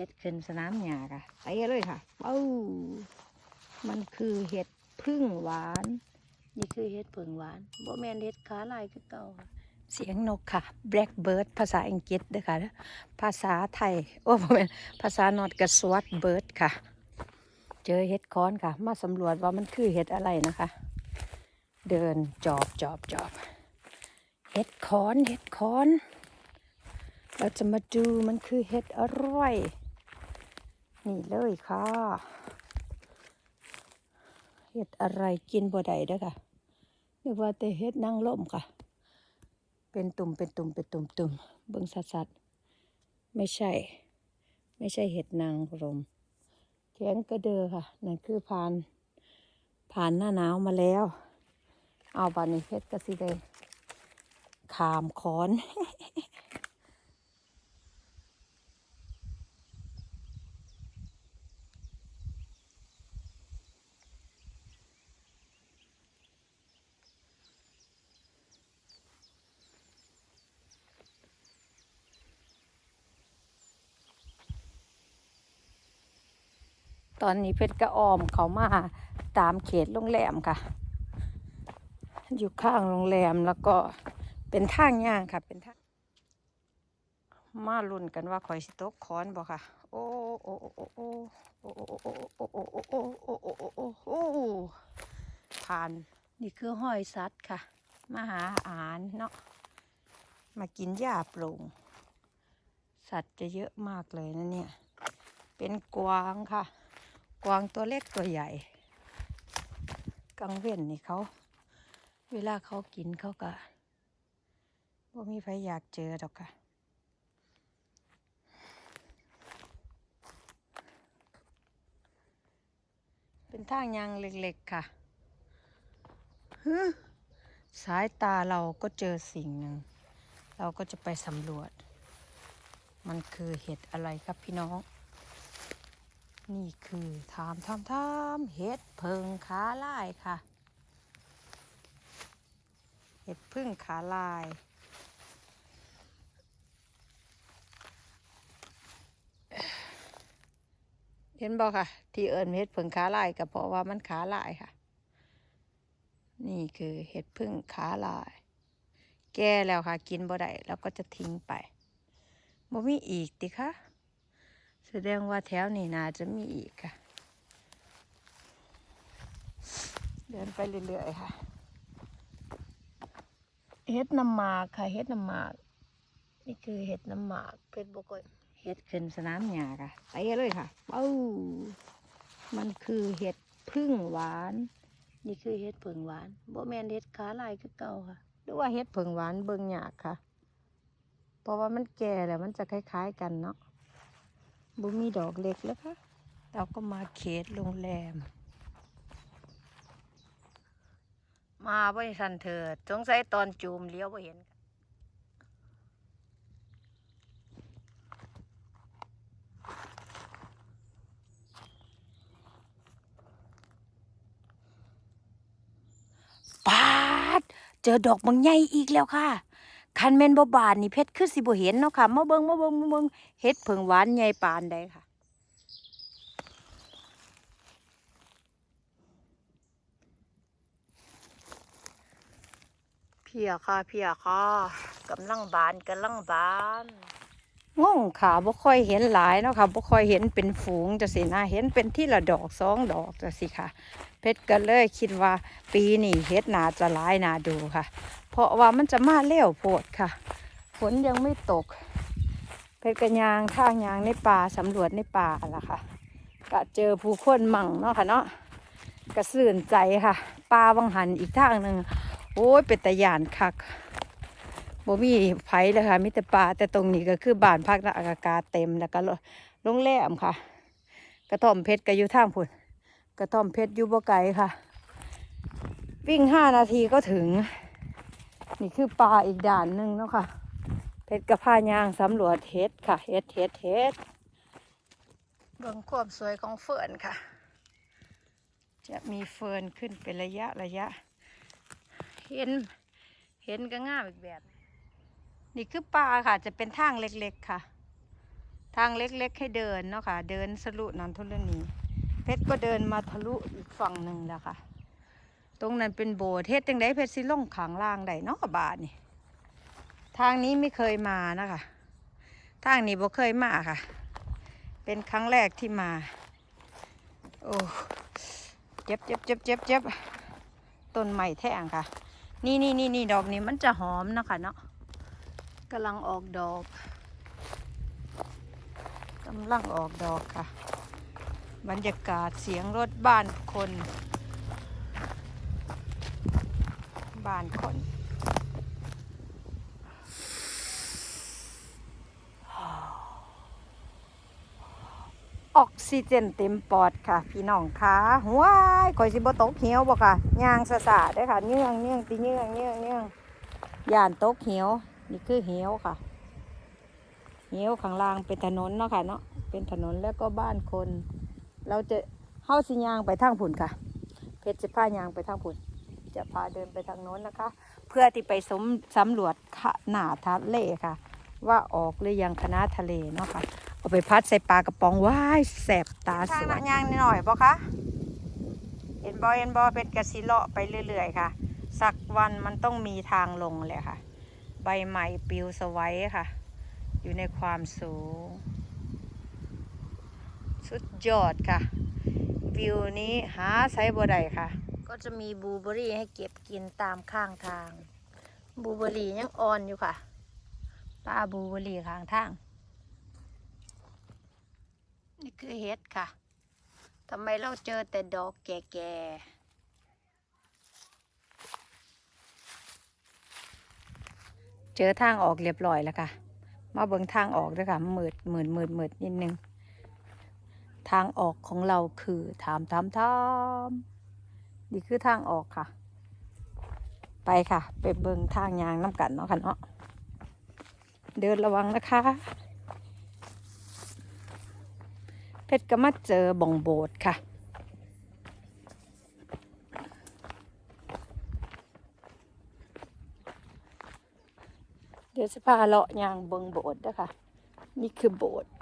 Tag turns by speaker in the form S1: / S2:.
S1: เห็ดขึ้นสนามหญ้าค่ะไปเลยค่ะเอ้ามันคือเห็ดพึ่งหวาน นี่คือเห็ดพึ่งหวานบ่แม่นเห็ดขาลายคือเก่าค่ะเสียงนกค่ะ blackbird ภาษาอังกฤษเด้อค่ะ ภาษาไทย โอ้บ่แม่นภาษานอดกระสวดเบิร์ดค่ะ เจอเห็ดค้อนค่ะ มาสำรวจว่ามันคือเห็ดอะไรนะคะ เดินจอบจอบจอบ เห็ดค้อน เห็ดค้อน เราจะมาดูมันคือเห็ดอะไร นี่เลยค่ะเห็ดอะไรกินบ่ได้เด้อค่ะนึกว่าแต่เห็ดนางล่มค่ะ เป็นตุ่มเป็นตุ่มเป็นตุ่มตุ่มเบิ่งสัดๆไม่ใช่ ไม่ใช่เห็ดนางรมแขนกระเดอค่ะนั่นคือผ่าน ผ่านหน้าหนาวมาแล้ว เอาบานนี้เห็ดก็สิได้ขามคอน ตอนนี้เพชรก็ออมเขามาตามเขตโรงแรมค่ะ อยู่ข้างโรงแรมแล้วก็เป็นทางย่างค่ะ เป็นทางมาลุ้นกันว่าข่อยสิตกคอนบ่ค่ะ โอ้โอ้โอ้โอ้โอ้โอ้โอ้โอ้โอ้โอ้โอ้โอ้โอ้โอ้โอ้ผ่านนี่คือห้อยสัตว์ค่ะ มาหาอาหารเนาะมากินหญ้าโปร่งสัตว์จะเยอะมากเลยนะเนี่ย เป็นกวางค่ะ กวางตัวเล็กตัวใหญ่กังเว้นนี่เขา เวลาเขากินเขาก็ว่ามีใครอยากเจอหรอกค่ะเป็นทางยางเล็กๆค่ะฮึสายตาเราก็เจอสิ่งหนึ่ง เราก็จะไปสำรวจ มันคือเห็ดอะไรครับพี่น้อง นี่คือทามทามทามเห็ดเพิงขาลายค่ะ เห็ดพึ่งขาลาย เห็นบอกค่ะ ที่เอิญเห็ดพึ่งขาลายก็เพราะว่ามันขาลายค่ะ นี่คือเห็ดพึ่งขาลาย แก่แล้วค่ะ กินบ่ได้แล้วก็จะทิ้งไปบ่มีอีกติคะ แสดงว่าแถวนี้น่าจะมีอีกค่ะ เดินไปเรื่อยๆค่ะเฮ็ดน้ำหมากค่ะเฮ็ดน้ำหมาก นี่คือเฮ็ดน้ำหมากเพชรบกอเฮ็ดขึ้นสนามหญ้าค่ะไปเลยค่ะเอ้ามันคือเห็ดพึ่งหวาน นี่คือเห็ดผึ่งหวานโบแมนเห็ดขาลายคือเก่าค่ะ หรือว่าเห็ดผึ่งหวานเบิ่งหยากค่ะ เพราะว่ามันแก่แล้วมันจะคล้าย ๆ กันเนาะ บุมีดอกเล็กแล้วค่ะ เราก็มาเขตโรงแรม มาบ่สันเถิดสงสัยตอนจูมเลี้ยวบ่เห็น ปาด เจอดอกบางใหญ่อีกแล้วค่ะ คันแม่นบ่บานนี่เพชรคือสิบ่เห็นเนาะค่ะมาเบิ่งมาเบิ่งมาเบิ่งเฮ็ดเผิงหวานใหญ่ปานใดค่ะ เพียค่ะเพียค่ะกำลังบานกำลังบานงงค่ะบ่ค่อยเห็นหลายเนาะค่ะบ่ค่อยเห็นเป็นฝูงจังซี่นะเห็นเป็นที่ละดอกสองดอกจังซี่ค่ะ เพชรก็เลยคิดว่าปีนี้เฮ็ดน่าจะหลายน่าดูค่ะเพ ราะว่ามันจะมาเร็วโพดค่ะ ฝนยังไม่ตกเพชรกระยางทางยางในป่าสำรวจในป่าล่ะค่ะ ก็เจอผู้คนมั่งเนาะค่ะเนาะกระสื่นใจค่ะป่าวังหันอีกทางหนึ่งโอ้ยเป็นตะยานคักบ่มีไผเลยค่ะมีแต่ป่าแต่ตรงนี้ก็คือบ้านพักนักอากาศเต็มแล้วก็โรงแรมค่ะ กระท่อมเพชรก็อยู่ทางพุ่นกระท่อมเพชรอยู่บ่ไกลค่ะ วิ่งห้านาทีก็ถึง นี่คือป่าอีกด่านหนึ่งเนาะค่ะ เพชรกระพายางสำรวจเฮ็ดค่ะ เฮ็ดเฮ็ดเฮ็ดเบิ่งความสวยของเฟิร์นค่ะ จะมีเฟิร์นขึ้นเป็นระยะระยะ เห็น เห็นก็ง่ามอีกแบบ นี่คือป่าค่ะ จะเป็นทางเล็กๆค่ะ ทางเล็กๆให้เดินเนาะค่ะ เดินสลุนันทุลนีเพชรก็เดินมาทะลุอีกฝั่งหนึ่งแล้วค่ะ ตรงนั้นเป็นโบสถ์เฮ็ดจังไดเพชรสิลงขางล่างได้เนาะบาทนี่ทางนี้ไม่เคยมานะคะทางนี้บ่เคยมาค่ะ เป็นครั้งแรกที่มา โอ้เจ็บเจ็บเจ็บเจ็บเจ็บต้นใหม่แท่งค่ะ นี่นี่นี่นี่ดอกนี้มันจะหอมนะคะเนาะกำลังออกดอกกำลังออกดอกค่ะ บรรยากาศเสียงรถบ้านคน บ้านคนออกซิเจนเต็มปอดค่ะ พี่น้องคะว้ายข่อยสิบ่ตกเหี่ยวบ่ค่ะยางสะสะได้อค่ะเนื่องเนื่องตีเนื่องเนื่องเนื่องย่านตกเหี่ยวนี่คือเหี่ยวค่ะ เหี่ยวข้างล่างเป็นถนนเนาะค่ะเนาะเป็นถนนแล้วก็บ้านคน เราจะเข้าสิยางไปทางผุนค่ะ เพชรจะพายางไปทางผุน จะพาเดินไปทางโน้นนะคะ เพื่อที่ไปสมสำรวจขหนาทะเลค่ะ ว่าออกหรือยังคณะทะเลเนาะค่ะเอาไปพัดใส่ปลากระป๋องว้ายแสบตาสวยยางหน่อยปะคะเห็นบอเห็นบอเป็นกระสิเลาะไปเรื่อยๆค่ะ สักวันมันต้องมีทางลงเลยค่ะ ใบใหม่ปิวสวัยค่ะ อยู่ในความสูง สุดยอดค่ะ วิวนี้หาใช้บ่ได้ค่ะ ก็จะมีบลูเบอรี่ให้เก็บกินตามข้างทางบลูเบอรี่ยังอ่อนอยู่ค่ะป้าบลูเบอรี่ข้างทาง นี่คือเห็ดค่ะทำไมเราเจอแต่ดอกแก่ๆเจอทางออกเรียบร้อยแล้วค่ะ มาเบิ่งทางออกด้วยค่ะมืดมืดมืดมืดนิดนึง ทางออกของเราคือถามถามถาม นี่คือทางออกค่ะ ไปค่ะ ไปเบิงทางยางน้ำกันเนาะค่ะเนาะเดินระวังนะคะ เพชรก็มาเจอบ่องโบดค่ะ เดี๋ยวจะพาเลาะยางเบิงโบดนะคะ นี่คือโบสถ์